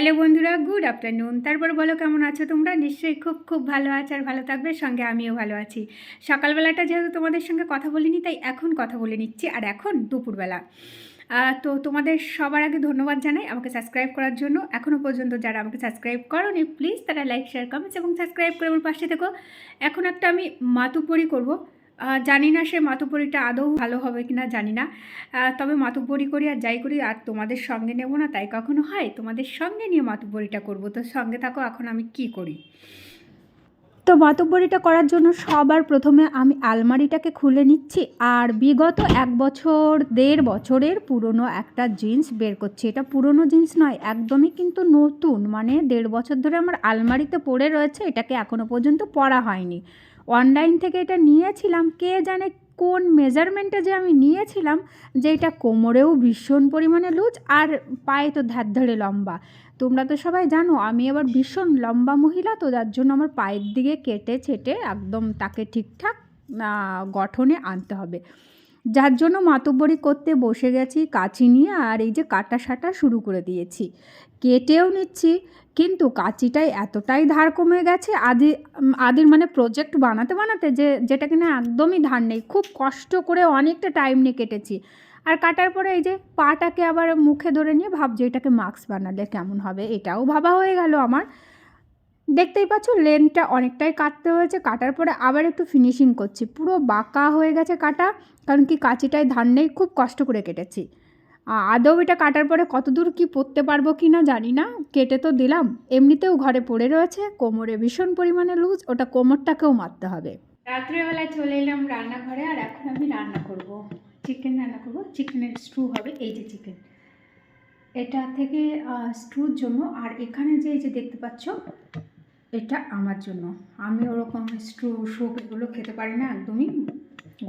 Hello বন্ধুরা, good afternoon. তারপর বলো কেমন আছো তোমরা? নিশ্চয়ই খুব খুব ভালো আছো আর ভালো থাকবে, সঙ্গে আমিও ভালো আছি। সকালবেলাটা যেহেতু তোমাদের সঙ্গে কথা বলিনি, তাই এখন কথা বলে নিচ্ছি। আর এখন দুপুরবেলা। তো তোমাদের সবার আগে ধন্যবাদ জানাই আমাকে সাবস্ক্রাইব করার জন্য। এখনও পর্যন্ত যারা আমাকে সাবস্ক্রাইব করোনি প্লিজ তারা লাইক শেয়ার কমেন্টস এবং সাবস্ক্রাইব করে আমার পাশে থেকো। এখন একটা আমি মাতুপরি করব। জানি না সে মাতুপরিটা আদৌ ভালো হবে কিনা, জানি না। তবে মাতুব্বরি করি আর যাই করি, আর তোমাদের সঙ্গে নেব না, তাই কখনো হয়? তোমাদের সঙ্গে নিয়ে মাতুব্বরিটা করব, তো সঙ্গে থাকো, এখন আমি কি করি? তো মাতুব্বরিটা করার জন্য সবার প্রথমে আমি আলমারিটাকে খুলে নিচ্ছি, আর বিগত এক বছর, দেড় বছরের পুরনো একটা জিন্স বের করছি। এটা পুরনো জিন্স নয়, একদমই কিন্তু নতুন মানে দেড় বছর ধরে আমার আলমারিতে পড়ে রয়েছে, এটাকে এখনও পর্যন্ত পরা হয়নি। অনলাইন থেকে এটা নিয়েছিলাম, কে জানে কোন মেজারমেন্টে যে আমি নিয়েছিলাম, যে এটা কোমরেও ভীষণ পরিমাণে লুজ আর পায়ে তো ধার ধরে লম্বা। তোমরা তো সবাই জানো, আমি আবার ভীষণ লম্বা মহিলা, তো যার জন্য আমার পায়ের দিকে কেটে ছেটে একদম তাকে ঠিকঠাক গঠনে আনতে হবে। যার জন্য মাতব্বরি করতে বসে গেছি কাচি নিয়ে আর এই যে কাটা সাটা শুরু করে দিয়েছি। কেটেও নিচ্ছি, কিন্তু কাঁচিটাই এতটাই ধার কমে গেছে আদি, আদির মানে প্রজেক্ট বানাতে বানাতে যে, যেটা কিনা একদমই ধার নেই। খুব কষ্ট করে অনেকটা টাইম নিয়ে কেটেছি। আর কাটার পরে এই যে পাটাকে আবার মুখে ধরে নিয়ে ভাবছি, এটাকে মাস্ক বানালে কেমন হবে? এটাও ভাবা হয়ে গেল আমার। দেখতেই পাচ্ছ লেনটা অনেকটাই কাটতে হয়েছে। কাটার পরে আবার একটু ফিনিশিং করছি। পুরো বাঁকা হয়ে গেছে কাটা, কারণ কি কাঁচিটায় ধান নেই, খুব কষ্ট করে কেটেছি। আদৌ এটা কাটার পরে কতদূর কি পরতে পারব কি না জানি না, কেটে তো দিলাম। এমনিতেও ঘরে পড়ে রয়েছে, কোমরে ভীষণ পরিমাণে লুজ, ওটা কোমরটাকেও মারতে হবে। রাত্রেবেলায় চলে এলাম রান্নাঘরে, আর এখন আমি রান্না করব। চিকেন রান্না করব। চিকেনের স্ট্রু হবে, এই যে চিকেন এটা থেকে স্ট্রুর জন্য, আর এখানে যে, এই যে দেখতে পাচ্ছ এটা আমার জন্য। আমি ওরকম স্ট্রু স্যুপ এগুলো খেতে পারি না একদমই।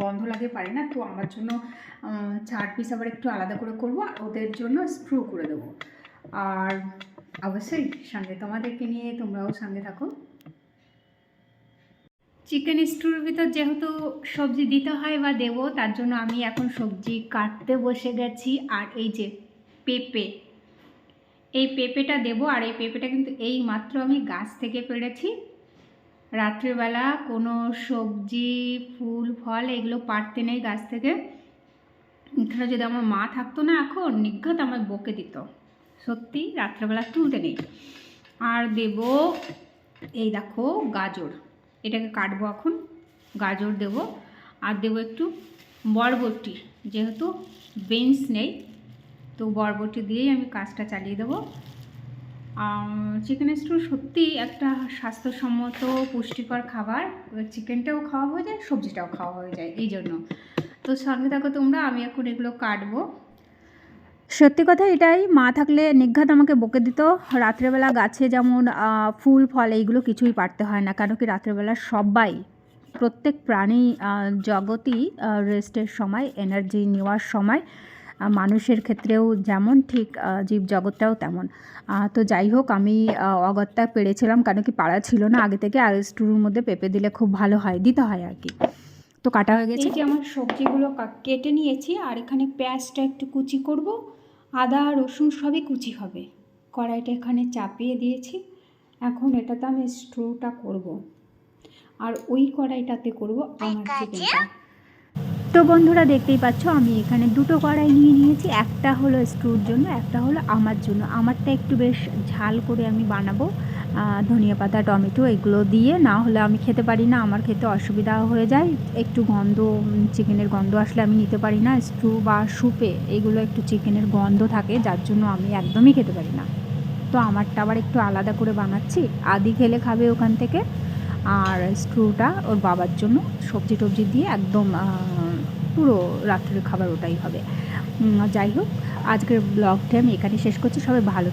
গন্ধ লাগে পারি না। তো আমার জন্য চার পিস আবার একটু আলাদা করে করব আর ওদের জন্য স্ক্রু করে দেবো। আর অবশ্যই সঙ্গে তোমাদেরকে নিয়ে তোমরাও সঙ্গে থাকো। চিকেন স্টুর ভিতর যেহেতু সবজি দিতে হয় বা দেবো, তার জন্য আমি এখন সবজি কাটতে বসে গেছি। আর এই যে পেঁপে এই পেঁপেটা দেবো আর এই পেঁপেটা কিন্তু এই মাত্র আমি গাছ থেকে পেড়েছি। রাত্রিবেলা কোনো সবজি, ফুল, ফল এগুলো পারতে নেই গাছ থেকে। এখানে যদি আমার মা থাকতো না এখন, নিঘাত আমায় বকে দিত। সত্যি রাত্রেবেলা তুলতে নেই। আর দেব এই দেখো গাজর। এটাকে কাটবো এখন, গাজর দেব। আর দেবো একটু বরবটি, যেহেতু বেঞ্চ নেই। তো বরবটি দিয়েই আমি কাজটা চালিয়ে দেবো। চিকেন স্টু সত্যি একটা স্বাস্থ্যসম্মত, পুষ্টিকর খাবার। চিকেনটাও খাওয়া হয়ে যায়, সবজিটাও খাওয়া হয়ে যায়, এই জন্য। তো সঙ্গে থাকো তোমরা, আমি এখন এগুলো কাটবো। সত্যি কথা এটাই, মা থাকলে নিঘাত আমাকে বকে দিত। রাত্রেবেলা গাছে যেমন ফুল, ফল, এইগুলো কিছুই পারতে হয় না, কেন কি রাত্রেবেলা সবাই, প্রত্যেক প্রাণী জগতই রেস্টের সময় এনার্জি নেওয়ার সময় মানুষের ক্ষেত্রেও যেমন ঠিক আহ, জীবজগৎটাও তেমন। তো যাই হোক আমি অগত্যা পেরেছিলাম কেন কি পাড়া ছিল না আগে থেকে আর স্টুর মধ্যে পেঁপে দিলে খুব ভালো হয় দিতে হয় আর কি। তো কাটা হয়ে গেছে। এই যে আমার সবজিগুলো কেটে নিয়েছি আর এখানে পেঁয়াজটা একটু কুচি করব আদা রসুন সবই কুচি হবে। কড়াইটা এখানে চাপিয়ে দিয়েছি এখন এটাতে আমি স্ট্রুটা করব। আর ওই কড়াইটাতে করব আমার চিকেনটা। তো বন্ধুরা দেখতেই পাচ্ছ, আমি এখানে দুটো কড়াই নিয়ে নিয়েছি। একটা হলো স্ট্রুর জন্য, একটা হলো আমার জন্য। আমারটা একটু বেশ ঝাল করে আমি বানাবো। ধনিয়া পাতা, টমেটো এগুলো দিয়ে, না হলে আমি খেতে পারি না, আমার খেতে অসুবিধা হয়ে যায়। একটু গন্ধ চিকেনের গন্ধ আসলে আমি নিতে পারি না। স্ট্রু বা স্যুপে এগুলো একটু চিকেনের গন্ধ থাকে, যার জন্য আমি একদমই খেতে পারি না। তো আমারটা আবার একটু আলাদা করে বানাচ্ছি। আদি খেলে খাবে ওখান থেকে। আর স্ট্রুটা ওর বাবার জন্য সবজি টবজি দিয়ে একদম পুরো রাত্রের খাবার ওটাই হবে যাই হোক, আজকের ব্লগটা আমি এখানে শেষ করছি সবাই ভালো।